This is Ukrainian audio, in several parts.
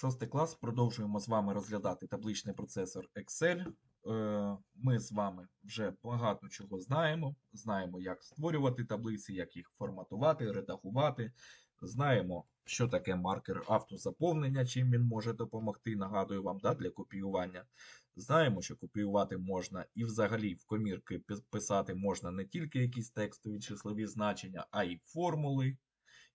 Шостий клас. Продовжуємо з вами розглядати табличний процесор Excel. Е, Ми з вами вже багато чого знаємо. Знаємо, як створювати таблиці, як їх форматувати, редагувати. Знаємо, що таке маркер автозаповнення, чим він може допомогти. Нагадую вам да, для копіювання. Знаємо, що копіювати можна і взагалі в комірки писати можна не тільки якісь текстові числові значення, а й формули.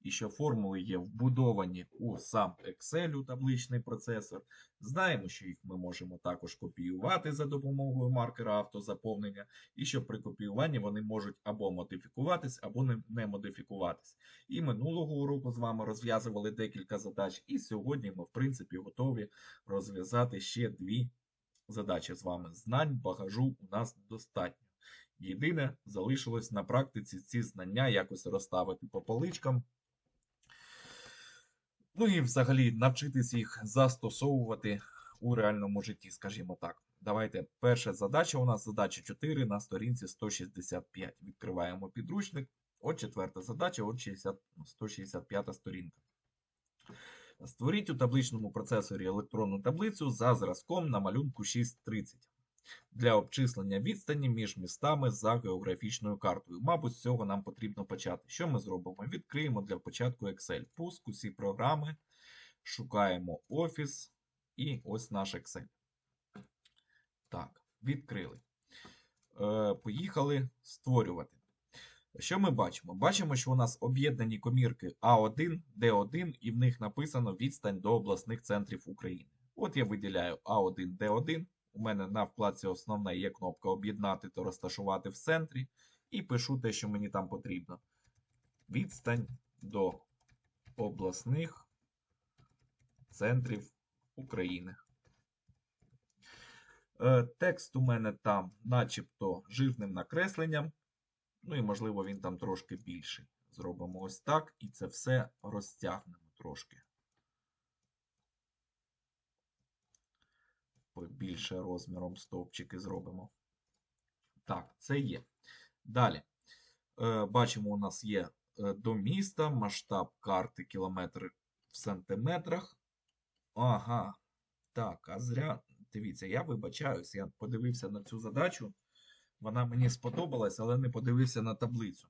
І що формули є вбудовані у сам Excel, у табличний процесор. Знаємо, що їх ми можемо також копіювати за допомогою маркера автозаповнення, і що при копіюванні вони можуть або модифікуватись, або не, модифікуватись. І минулого уроку з вами розв'язували декілька задач, і сьогодні ми, в принципі, готові розв'язати ще дві задачі з вами. Знань, багажу у нас достатньо. Єдине, залишилось на практиці ці знання якось розставити по поличкам. Ну і взагалі навчитись їх застосовувати у реальному житті, скажімо так. Давайте перша задача у нас задача 4 на сторінці 165. Відкриваємо підручник. От четверта задача, от 60, 165 сторінка. Створіть у табличному процесорі електронну таблицю за зразком на малюнку 6.30 для обчислення відстані між містами за географічною картою. Мабуть, з цього нам потрібно почати. Що ми зробимо? Відкриємо для початку Excel. Пуск, усі програми, шукаємо Office і ось наш Excel. Так, відкрили. Е, поїхали створювати. Що ми бачимо? Бачимо, що у нас об'єднані комірки А1, Д1, і в них написано відстань до обласних центрів України. От я виділяю А1, Д1. У мене на вкладці основне є кнопка Об'єднати та розташувати в центрі. І пишу те, що мені там потрібно. Відстань до обласних центрів України. Е, Текст у мене там, начебто, жирним накресленням. Ну і, можливо, він там трошки більший. Зробимо ось так, і це все розтягнемо трошки. Побільше розміром стовпчики зробимо. Так, це є. Далі. Е, бачимо, у нас є е, до міста, масштаб карти кілометри в сантиметрах. Ага. Так, а зря. Дивіться, я вибачаюсь, я подивився на цю задачу. Вона мені сподобалась, але не подивився на таблицю.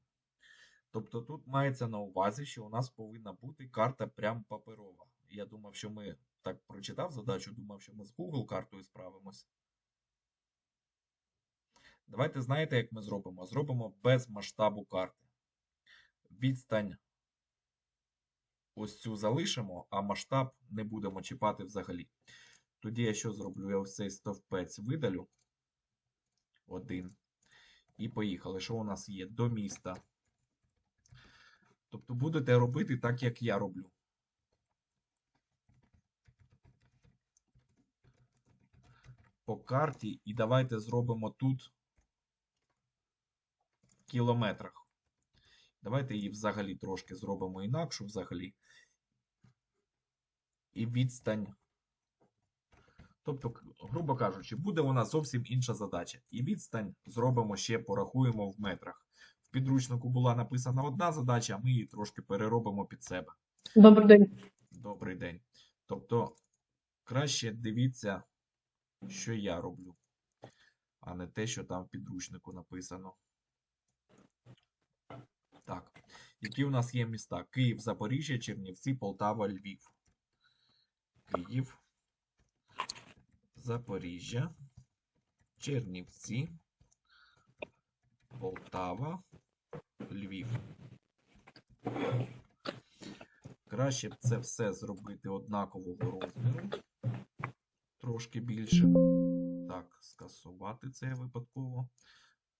Тобто тут мається на увазі, що у нас повинна бути карта прям паперова. Я думав, що ми так прочитав задачу, думав, що ми з Google картою справимось. Давайте знаєте, як ми зробимо? Зробимо без масштабу карти. Відстань ось цю залишимо, а масштаб не будемо чіпати взагалі. Тоді я що зроблю? Я ось цей стовпець видалю. Один. І поїхали. Що у нас є? До міста. Тобто будете робити так, як я роблю. По карті, і давайте зробимо тут в кілометрах. Давайте її взагалі трошки зробимо інакшу взагалі. І відстань. Тобто, грубо кажучи, буде у нас зовсім інша задача. І відстань зробимо ще, порахуємо в метрах. В підручнику була написана одна задача, а ми її трошки переробимо під себе. Добрий день. Добрий день. Тобто, краще дивіться, що я роблю, а не те, що там в підручнику написано. Так. Які у нас є міста? Київ, Запоріжжя, Чернівці, Полтава, Львів. Київ, Запоріжжя, Чернівці, Полтава, Львів. Краще б це все зробити однакового розміру. Трошки більше. Так, скасувати це випадково.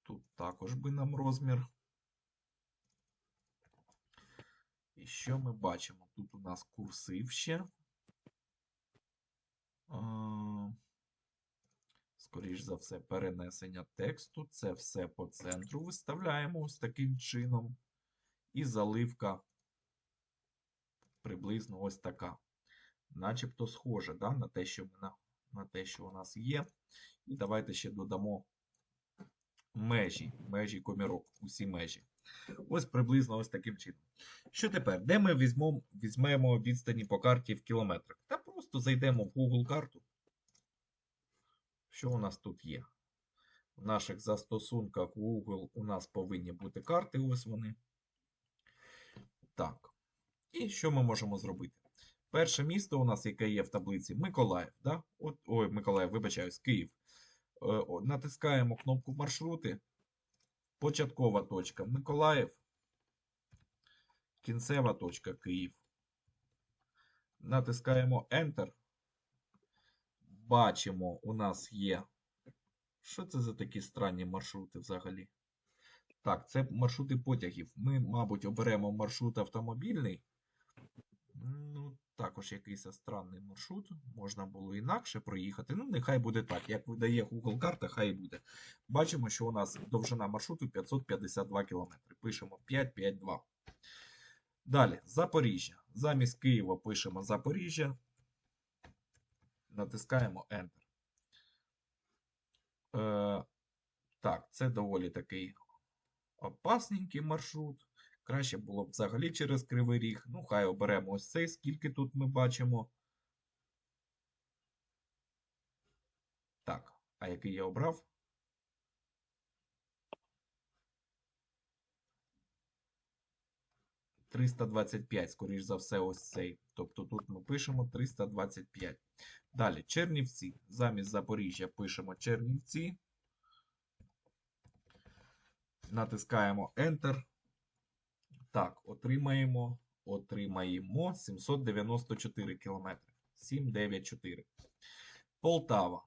Тут також би нам розмір. І що ми бачимо? Тут у нас курсив ще. Скоріш за все, перенесення тексту. Це все по центру виставляємо ось таким чином. І заливка приблизно ось така. Начебто схоже да, на, те, що ми на, те, що у нас є. І давайте ще додамо межі, межі комірок, усі межі. Ось приблизно ось таким чином. Що тепер? Де ми візьмемо, візьмемо відстані по карті в кілометрах? Та Просто зайдемо в Google карту. Що у нас тут є? В наших застосунках Google у нас повинні бути карти, ось вони. Так. І що ми можемо зробити? Перше місто у нас, яке є в таблиці, Миколаїв. Да? От, ой, Миколаїв, вибачаюсь, Київ. Е, натискаємо кнопку маршрути. Початкова точка Миколаїв. Кінцева точка Київ. Натискаємо Enter. Бачимо, у нас є. Що це за такі странні маршрути взагалі? Так, це маршрути потягів. Ми, мабуть, оберемо маршрут автомобільний. Ну, також якийсь странний маршрут. Можна було інакше проїхати. Ну, нехай буде так. Як видає Google карта, хай буде. Бачимо, що у нас довжина маршруту 552 км. Пишемо 552. Далі, Запоріжжя. Замість Києва пишемо Запоріжжя. Натискаємо Enter. Е, так, це доволі такий опасненький маршрут. Краще було б взагалі через Кривий Ріг. Ну, хай оберемо ось цей, скільки тут ми бачимо. Так, а який я обрав? «325», скоріш за все, ось цей. Тобто тут ми пишемо 325. Далі, Чернівці. Замість Запоріжжя пишемо Чернівці. Натискаємо Enter. Так, отримаємо, отримаємо 794 км. 794. Полтава.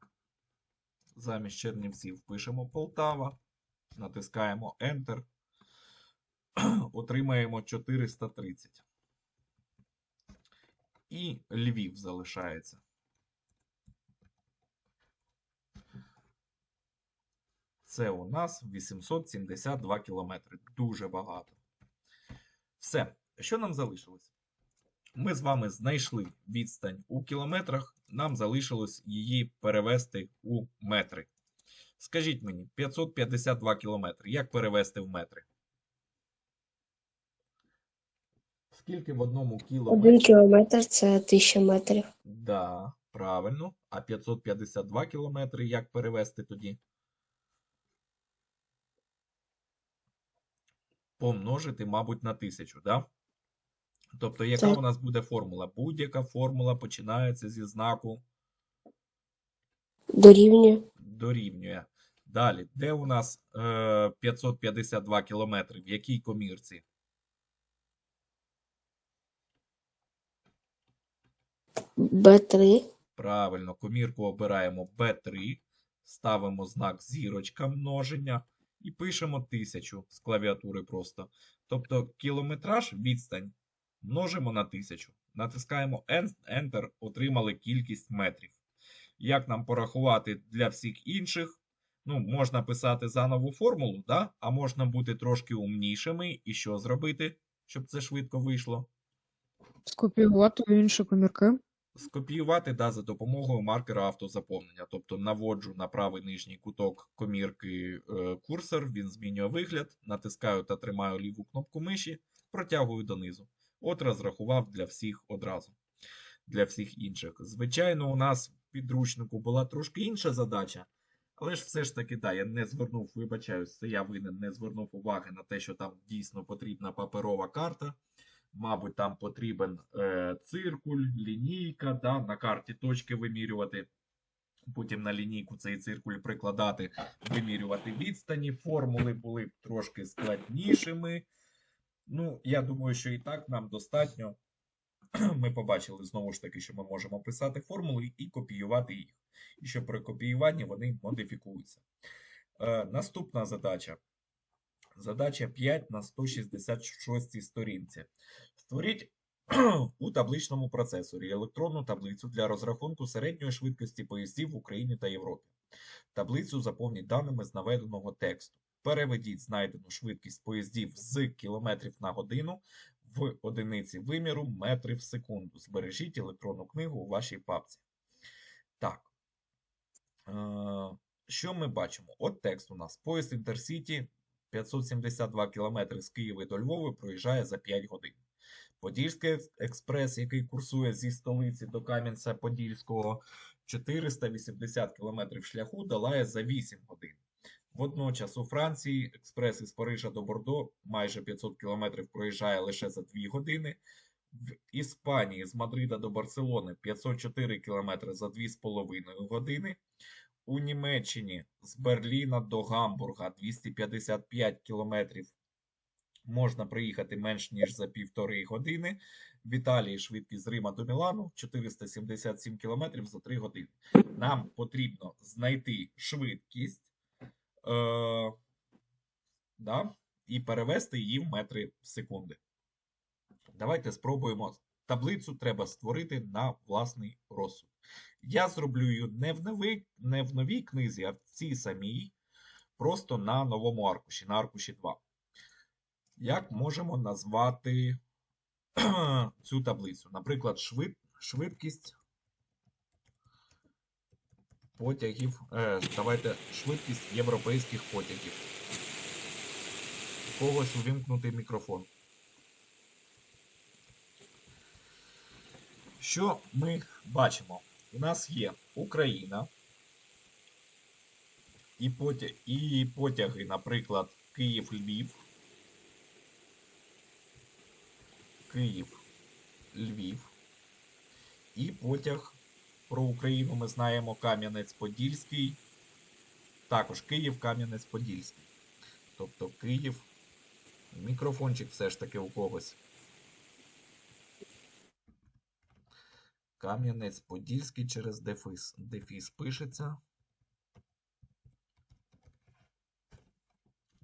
Замість Чернівців пишемо Полтава. Натискаємо Enter. Отримаємо 430. І Львів залишається. Це у нас 872 кілометри. Дуже багато. Все, що нам залишилось? Ми з вами знайшли відстань у кілометрах, нам залишилось її перевести у метри. Скажіть мені, 552 кілометри. Як перевести в метри? Скільки в одному кілометрі? Один кілометр це тисяча метрів. Да, правильно. А 552 кілометри як перевести тоді? Помножити, мабуть, на тисячу, да? Тобто, яка Так. у нас буде формула? Будь-яка формула починається зі знаку Дорівнює дорівнює. Далі, де у нас е, 552 кілометри? В якій комірці? Б3. Правильно, комірку обираємо B3, ставимо знак зірочка множення і пишемо 1000 з клавіатури просто. Тобто кілометраж, відстань множимо на 1000. Натискаємо Enter, отримали кількість метрів. Як нам порахувати для всіх інших? Ну, можна писати заново формулу, да? а можна бути трошки умнішими. І що зробити, щоб це швидко вийшло? Скопіювати інші комірки. Скопіювати да, за допомогою маркера автозаповнення. Тобто наводжу на правий нижній куток комірки е, курсор, він змінює вигляд, натискаю та тримаю ліву кнопку миші, протягую донизу. От розрахував для всіх одразу, для всіх інших. Звичайно, у нас в підручнику була трошки інша задача, але ж все ж таки, да, я не звернув, вибачаюсь, це я винен, не звернув уваги на те, що там дійсно потрібна паперова карта. Мабуть, там потрібен е, циркуль, лінійка, да, на карті точки вимірювати. Потім на лінійку цей циркуль прикладати, вимірювати відстані. Формули були б трошки складнішими. Ну, я думаю, що і так нам достатньо. Ми побачили знову ж таки, що ми можемо писати формули і копіювати їх. І що при копіюванні вони модифікуються. Е, наступна задача. Задача 5 на 166 сторінці. Створіть у табличному процесорі електронну таблицю для розрахунку середньої швидкості поїздів в Україні та Європі. Таблицю заповніть даними з наведеного тексту. Переведіть знайдену швидкість поїздів з кілометрів на годину в одиниці виміру метри в секунду. Збережіть електронну книгу у вашій папці. Так. Е, Що ми бачимо? От текст у нас. Поїзд Інтерсіті 572 км з Києва до Львова проїжджає за 5 годин. Подільський експрес, який курсує зі столиці до Кам'янця-Подільського, 480 км шляху долає за 8 годин. Водночас у Франції експрес із Парижа до Бордо майже 500 км проїжджає лише за 2 години. В Іспанії з Мадрида до Барселони 504 км за 2,5 години. У Німеччині з Берліна до Гамбурга 255 км можна приїхати менш ніж за півтори години. В Італії швидкість з Рима до Мілану 477 км за 3 години. Нам потрібно знайти швидкість е, да, і перевести її в метри в секунди. Давайте спробуємо. Таблицю треба створити на власний розсуд. Я зроблю не в, новій, не в новій книзі, а в цій самій, просто на новому аркуші, на аркуші 2. Як можемо назвати цю таблицю? Наприклад, швид, швидкість потягів. Е, давайте швидкість європейських потягів. Когось увімкнутий мікрофон. Що ми бачимо? У нас є Україна і, потяг, і потяги, наприклад, Київ-Львів. Київ, Львів. І потяг про Україну ми знаємо Кам'янець-Подільський. Також Київ, Кам'янець-Подільський. Тобто Київ. Мікрофончик все ж таки у когось. Кам'янець-Подільський через дефіс. Дефіс пишеться.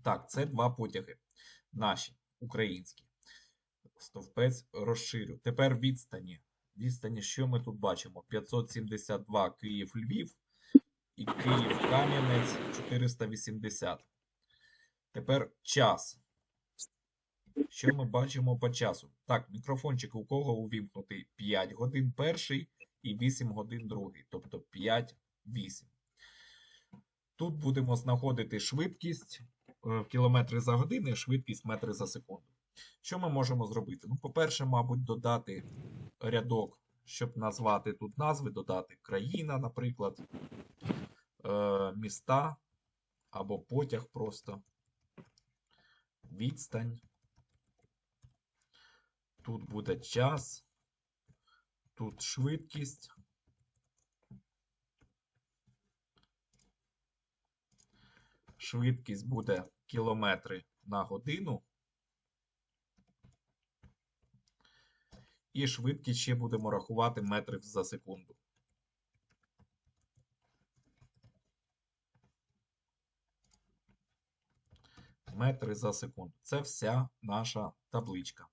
Так, це два потяги. Наші, українські. Стовпець розширю. Тепер відстані. Відстані, що ми тут бачимо? 572 Київ-Львів і Київ-Кам'янець 480. Тепер час. Що ми бачимо по часу? Так, мікрофончик у кого увімкнутий 5 годин перший і 8 годин другий. Тобто 5, 8. Тут будемо знаходити швидкість е, кілометри за годину і швидкість метри за секунду. Що ми можемо зробити? Ну, по-перше, мабуть, додати рядок, щоб назвати тут назви, додати країна, наприклад, е, міста або потяг просто, відстань. Тут буде час, тут швидкість. Швидкість буде кілометри на годину. І швидкість ще будемо рахувати метрів за секунду. Метри за секунду. Це вся наша табличка.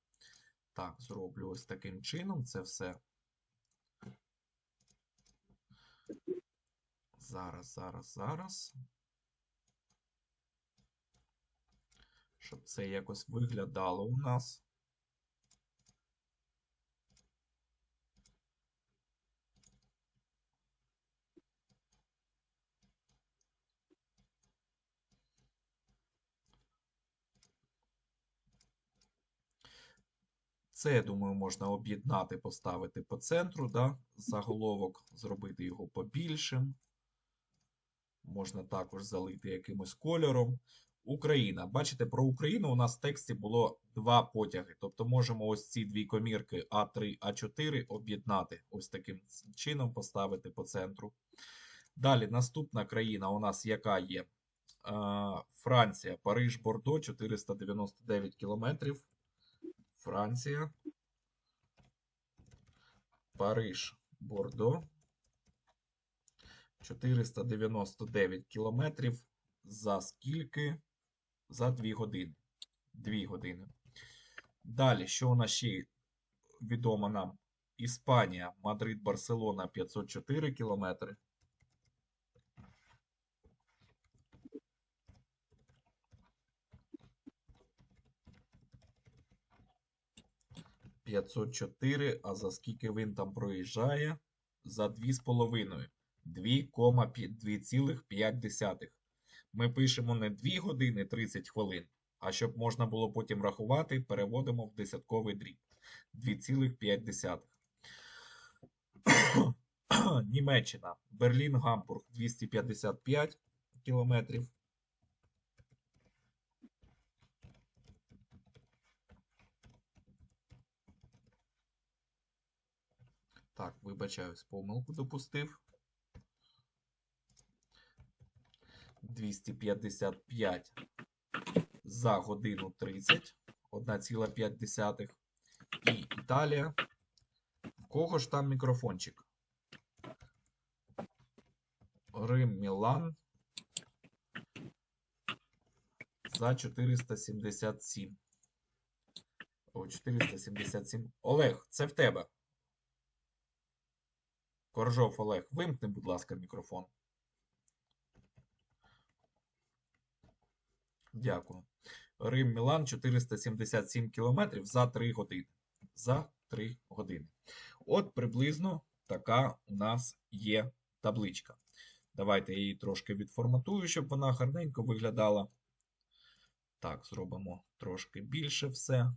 Так, зроблю ось таким чином. Це все. Зараз, зараз, зараз. Щоб це якось виглядало у нас. Це, я думаю, можна об'єднати, поставити по центру, да? заголовок, зробити його побільшим. Можна також залити якимось кольором. Україна. Бачите, про Україну у нас в тексті було два потяги. Тобто можемо ось ці дві комірки А3, А4 об'єднати. Ось таким чином поставити по центру. Далі, наступна країна у нас яка є? Франція, Париж, Бордо, 499 кілометрів. Франція, Париж, Бордо. 499 кілометрів. За скільки? За 2 години. 2 години. Далі, що у нас ще відомо нам? Іспанія, Мадрид, Барселона 504 кілометри. П'ятсот чотири, а за скільки він там проїжджає? За 2,5. 2,5. Ми пишемо не 2 години 30 хвилин, а щоб можна було потім рахувати, переводимо в десятковий дріб. 2,5. Німеччина. Берлін, Гамбург 255 кілометрів. Так, вибачаюсь, помилку допустив. 255 за годину 30, 1,5. І Італія. В кого ж там мікрофончик? Рим, Мілан. За 477. О, 477. Олег, це в тебе. Коржов Олег, вимкни, будь ласка, мікрофон. Дякую. Рим Мілан 477 кілометрів за 3 години. За 3 години. От приблизно така у нас є табличка. Давайте її трошки відформатую, щоб вона гарненько виглядала. Так, зробимо трошки більше все.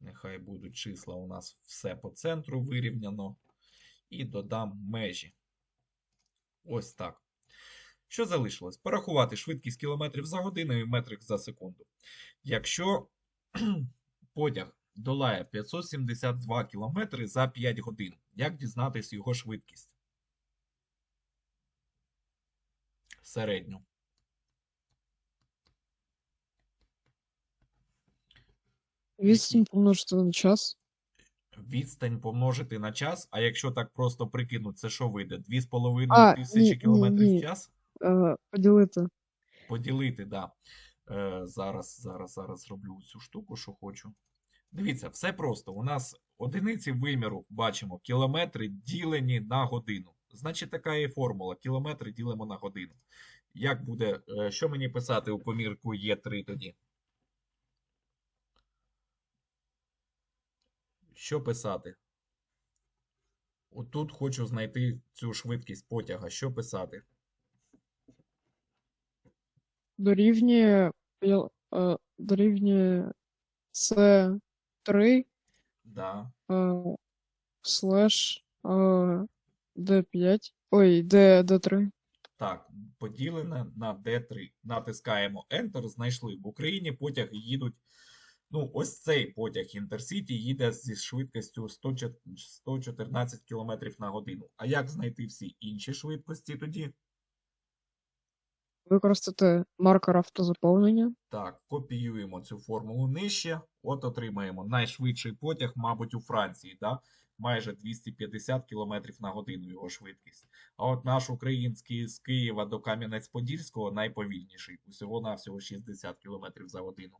Нехай будуть числа у нас все по центру вирівняно. І додам межі. Ось так. Що залишилось? Порахувати швидкість кілометрів за годину і метрів за секунду. Якщо потяг долає 572 км за 5 годин, як дізнатись його швидкість? Середню. Відстань помножити на час. Відстань помножити на час, а якщо так просто прикинуть, це що вийде? 2,5 А, тисячі ні, ні, кілометрів ні. в час? Е, поділити. Поділити, да. Е, зараз, зараз, зараз зроблю цю штуку, що хочу. Дивіться, все просто. У нас одиниці виміру бачимо кілометри ділені на годину. Значить, така є формула. Кілометри ділимо на годину. Як буде, е, що мені писати у помірку Є3 тоді? Що писати? Отут хочу знайти цю швидкість потяга. Що писати? Дорівнює, п'я- е, дорівнює це 3 Да. е, слеш е, D5. Ой, D, D3. Так, поділене на D3. Натискаємо Enter, знайшли. В Україні потяги їдуть. Ну, ось цей потяг Інтерсіті їде зі швидкістю 114 км на годину. А як знайти всі інші швидкості тоді? Використати маркер автозаповнення. Так, копіюємо цю формулу нижче. От отримаємо найшвидший потяг, мабуть, у Франції, да? майже 250 км на годину його швидкість. А от наш український з Києва до Кам'янець-Подільського найповільніший, усього-навсього 60 км за годину.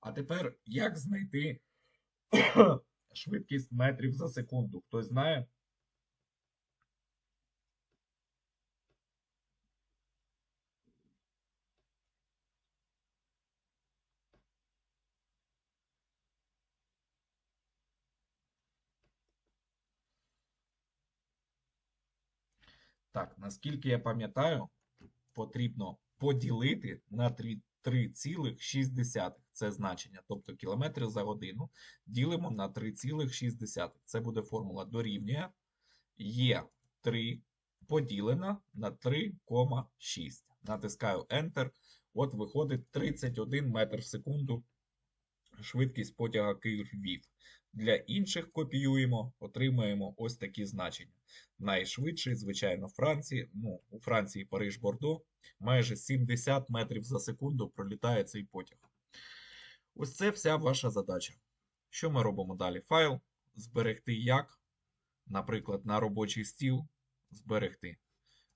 А тепер як знайти швидкість метрів за секунду? Хтось знає? Так, наскільки я пам'ятаю, потрібно поділити на три- 3,6. Це значення. Тобто кілометри за годину ділимо на 3,6. Це буде формула дорівнює є 3 поділена на 3,6. Натискаю Enter. От виходить 31 метр в секунду швидкість потяга Київ-Львів. Для інших копіюємо, отримаємо ось такі значення. Найшвидший, звичайно, в Франції. Ну, у Франції Париж-Бордо майже 70 метрів за секунду пролітає цей потяг. Ось це вся ваша задача. Що ми робимо далі? Файл зберегти як, наприклад, на робочий стіл зберегти.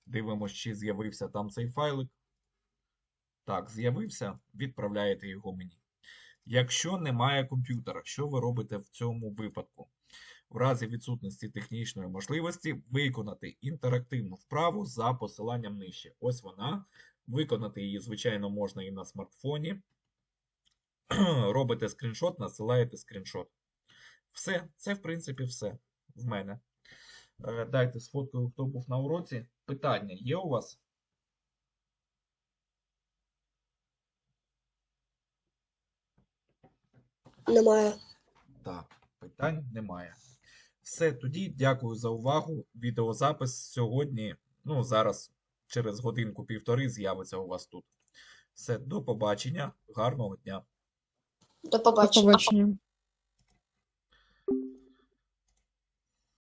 Дивимося, чи з'явився там цей файлик. Так, з'явився, відправляєте його мені. Якщо немає комп'ютера, що ви робите в цьому випадку? В разі відсутності технічної можливості виконати інтерактивну вправу за посиланням нижче. Ось вона. Виконати її, звичайно, можна і на смартфоні. Робите скріншот, насилаєте скріншот. Все, це в принципі все в мене. Е, Дайте сфоткаю, хто був на уроці. Питання є у вас? Немає. Так, питань немає. Все, тоді дякую за увагу. Відеозапис сьогодні, ну, зараз через годинку-півтори з'явиться у вас тут. Все, до побачення, гарного дня. До До побачення. побачення.